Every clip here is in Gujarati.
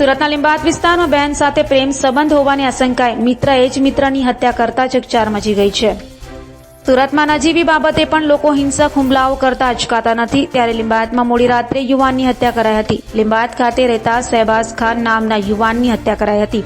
સુરતના લીંબાત વિસ્તારમાં બહેન સાથે પ્રેમ સંબંધ હોવાની આશંકાએ મિત્રએ જ મિત્રની હત્યા કરતા ચકચાર મચી ગઈ છે. સુરતમાં નજીવી બાબતે પણ લોકો હિંસક હુમલાઓ કરતા અચકાતા નથી. ત્યારે લિંબાયતમાં મોડી રાત્રે યુવાનની હત્યા કરાઈ હતી. લિંબાયત ખાતે રહેતા શહેબાઝ ખાન નામના યુવાનની હત્યા કરાઈ હતી.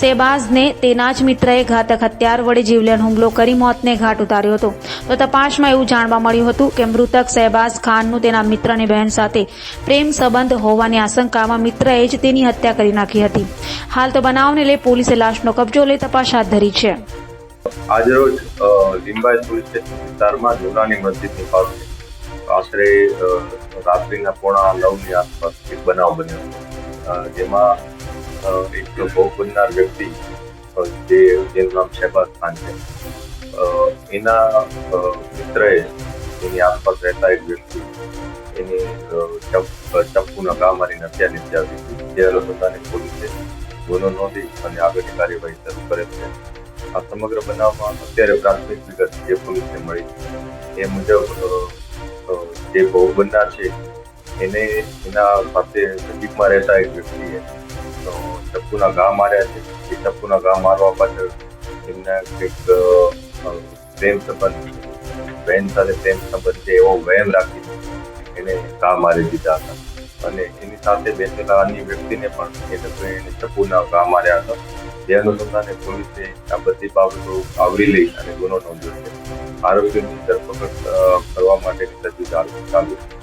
શહેબાઝને તેના જ મિત્રએ ઘાતક હત્યાર વડે જીવલેણ હુમલો કરી મોતને ઘાટ ઉતાર્યો હતો. તો તપાસમાં એવું જાણવા મળ્યું હતું કે મૃતક શહેબાઝ ખાનનું તેના મિત્રની બહેન સાથે પ્રેમ સંબંધ હોવાની આશંકામાં મિત્રએ જ તેની હત્યા કરી નાખી હતી. હાલ તો બનાવને લઈ પોલીસે લાશનો કબજો લઈ તપાસ હાથ ધરી છે. આજરોજ લીંબાયત પોલીસ સ્ટેશન વિસ્તારમાં જૂનાની મસ્જિદની પાસે આશરે રાત્રિના પોણા નવની આસપાસ એક બનાવ બન્યો. જેમાં એક ભોગ બનનાર વ્યક્તિ જે, જેનું નામ શહેબાઝ ખાન છે. એના મિત્રએ એની આસપાસ રહેતા એક વ્યક્તિ એની ચપ્પુના ઘા મારીને હત્યા નિપજાવી હતી. જે અનુસંધાને પોલીસે ગુનો નોંધી અને આગળની કાર્યવાહી શરૂ કરે છે. આ સમગ્ર બનાવમાં અત્યારે પ્રાથમિક વિગત જે પોલીસને મળી એ મુજબ જે ભોગ બનનાર છે, એને એના પાસે નજીકમાં રહેતા એક વ્યક્તિએ ચપ્પુના ઘા માર્યા છે. એ ચપ્પુના ઘા મારવા પાછળ એમના કંઈક પ્રેમ સંબંધ બહેન સાથે પ્રેમ સંબંધ છે, એવો વહેમ રાખી એને ઘા મારી દીધા હતા. અને એની સાથે બેસેલા અન્ય વ્યક્તિને પણ એ લોકોએ ચપ્પુના ઘા માર્યા હતા. જે અનુસંધાને પોલીસે આ બધી બાબતો આવરી લઈ અને ગુનો નોંધ્યો છે. આરોપીઓની ધરપકડ કરવા માટેની તજવીજ ચાલુ છે.